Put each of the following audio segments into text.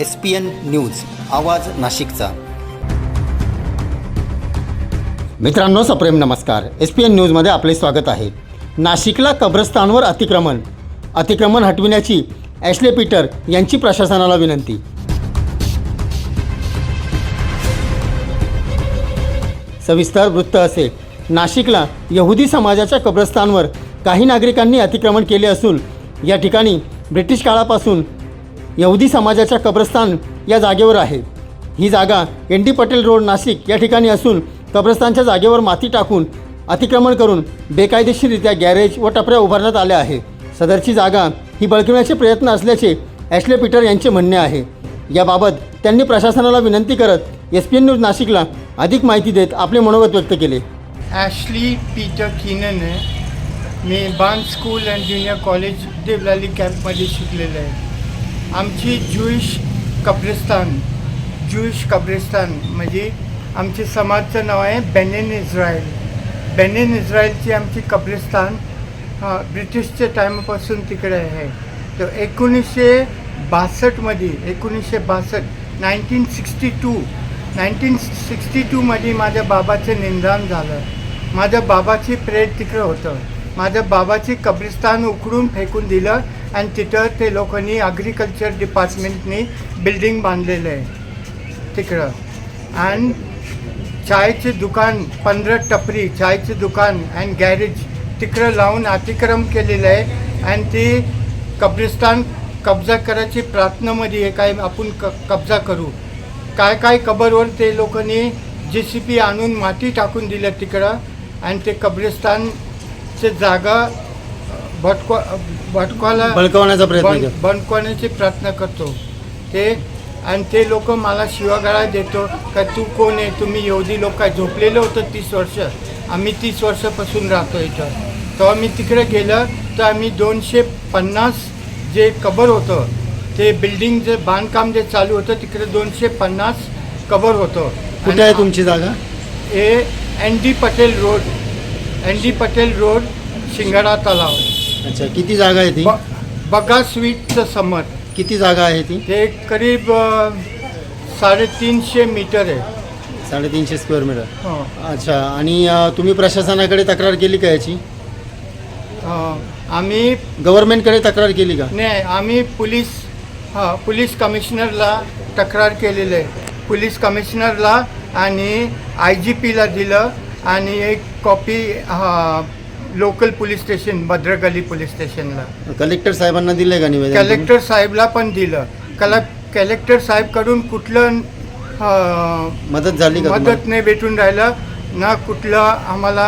S P N news आवाज नाशिकचा. मित्रांनो सप्रेम नमस्कार. एस पी एन न्यूजमध्ये आपले स्वागत आहे. नाशिकला कब्रस्तानवर अतिक्रमण. अतिक्रमण हटविण्याची ॲश्ले पीटर यांची प्रशासनाला विनंती. सविस्तर वृत्त असे. नाशिकला यहुदी समाजाच्या कब्रस्तानवर काही नागरिकांनी अतिक्रमण केले असून या ठिकाणी ब्रिटिश काळापासून यहुदी समाजाच्या कब्रस्तान या जागेवर आहे. ही जागा N D Patel road Nashik या ठिकाणी असून कब्रस्तानच्या जागेवर माती टाकून अतिक्रमण करून बेकायदेशीररित्या गॅरेज व टपऱ्या उभारण्यात आल्या आहे सदरची जागा ही बळकवण्याचे प्रयत्न असल्याचे ॲश्ले पीटर यांचे म्हणणे आहे. याबाबत त्यांनी प्रशासनाला विनंती करत एस पी एन न्यूज नाशिकला अधिक माहिती देत आपले मनोगत व्यक्त केले. ॲशली पीटर किनन मी बांध school and junior college Devlali कॅम्पमध्ये शिकलेलं आहे. आमची ज्युईश कब्रिस्तान ज्युईश कब्रिस्तान म्हणजे आमचे समाजचं नाव आहे बेनेन इस्रायल. बेनेन इस्रायलची आमची कब्रिस्तान ब्रिटिशच्या टायमापासून तिकडे आहे. तर एकोणीसशे बासष्टमध्ये एकोणीसशे बासष्ट nineteen sixty two nineteen sixty टूमध्ये माझ्या बाबाचं निंदान झालं. माझ्या बाबाची प्रेत तिकडं होतं. माझ्या बाबाची कब्रिस्तान उकडून फेकून दिलं. आणि तिथं ते लोकांनी ॲग्रिकल्चर डिपार्टमेंटनी बिल्डिंग बांधलेलं आहे. तिकडं. आणि चायचे दुकान पंधरा टपरी चायचे दुकान अँड गॅरेज तिकडं लावून अतिक्रम केलेलं आहे. आणि ती कब्रिस्तान कब्जा करायची प्रार्थनामध्ये आहे काय आपण क कब्जा करू. काय काय कबरवर ते लोकांनी जे सी पी आणून माती टाकून दिलं तिकडं. आणि ते कब्रिस्तानचे जागा भटकवा भटकवायला बळकवण्याचा प्रयत्न केला. बंद प्रयत्न करतो. ते आणि ते लोक मला शिवागाळा देतो का तू कोण आहे? तुम्ही एवढी लोक काय झोपलेलं होतं तीस वर्ष. आम्ही तीस वर्षापासून राहतो इथं. तेव्हा मी तिकडे गेलं तर आम्ही दोनशे पन्नास जे कबर होतं ते बिल्डिंग जे बांधकाम जे चालू होतं तिकडे दोनशे पन्नास कबर होतं. कुठे आहे तुमची जागा? हे N D Patel road. N D Patel road Shingada Talav. अच्छा किती जागा आहे ती? ब बगा स्वीटचं समर. किती जागा आहे ती? ते करीब अ, साडेतीनशे मीटर आहे. साडेतीनशे स्क्वेअर मीटर. हो. अच्छा आणि अ, तुम्ही प्रशासनाकडे तक्रार केली का याची? आम्ही गव्हर्नमेंटकडे तक्रार केली का? नाही आम्ही पोलीस हां पोलीस कमिशनरला तक्रार केलेलं आहे. पोलीस कमिशनरला आणि आय जी पीला दिलं आणि एक copy local police station Bhadrakali police स्टेशनला. कलेक्टर साहेबांना दिले का निवेदन? कलेक्टर साहेबला पण दिलं. कला कलेक्टर साहेबकडून कुठलं अ, मदत झाली का मदत नाही भेटून राहिलं ना कुठलं आम्हाला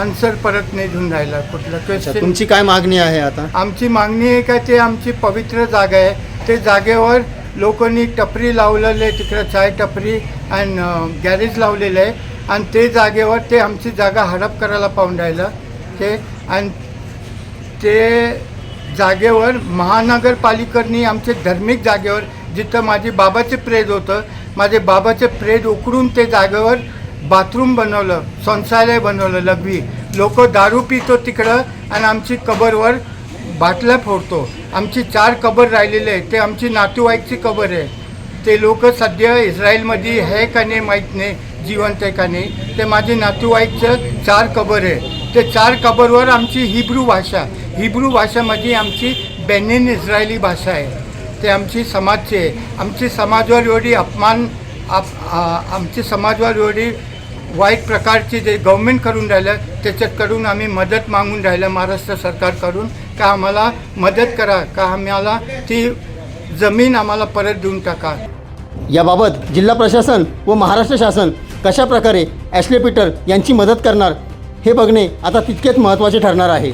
आन्सर परत नाही देऊन राहिलं कुठलं अच्छा, क्वेश्चन तुमची काय मागणी आहे आता? आमची मागणी आहे का ते आमची पवित्र जागा आहे. ते जागेवर लोकांनी टपरी लावलेलं आहे तिकडं चाय टपरी आणि गॅरेज लावलेलं आहे. आणि ते जागेवर ते आमची जागा हडप करायला पाहून राहिलं. ते आणि ते जागेवर महानगरपालिकेने आमचे धार्मिक जागेवर जिथं माझे बाबाचे प्रेत होतं माझे बाबाचे प्रेत उकडून ते जागेवर बाथरूम बनवलं संसालय बनवलं लघवी. लोक दारू पितो तिकडं आणि आमची कबरवर बाटल्या फोडतो. आमची चार कबर राहिलेले आहे. ते आमची नातेवाईकची कबर आहे. ते लोक सध्या इस्रायलमध्ये आहे का नाही माहीत नाही. जिवंत आहे का नाही ते माझे नातूवाईकचं चार कबर आहे. ते चार कबरवर आमची हिब्रू भाषा हिब्रू भाषामध्ये म्हणजे आमची बेनिन इस्रायली भाषा आहे. ते आमची समाजचे आहे. आमची समाजवर एवढी अपमान आप आमची समाजवर एवढी वाईट प्रकारची जे गव्हर्मेंट करून राहिलं त्याच्याकडून आम्ही मदत मागून राहिलं महाराष्ट्र सरकारकडून का आम्हाला मदत करा का आम्हाला ती जमीन आम्हाला परत देऊन टाका. याबाबत जिल्हा प्रशासन व महाराष्ट्र शासन कशा प्रकारे ॲशले पीटर यांची मदत करणार हे बघणे आता तितकेच महत्त्वाचे ठरणार आहे.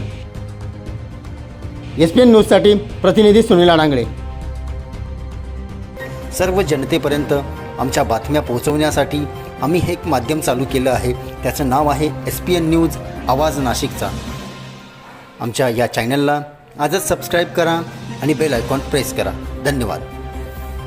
एस पी एन न्यूजसाठी प्रतिनिधी सुनील अडांगळे सर्व जनतेपर्यंत आमच्या बातम्या पोहोचवण्यासाठी आम्ही हे एक माध्यम चालू केलं आहे. त्याचं नाव आहे एस पी एन न्यूज आवाज नाशिकचा. आमच्या या चॅनलला आजच सबस्क्राईब करा आणि बेल आयकॉन प्रेस करा. धन्यवाद.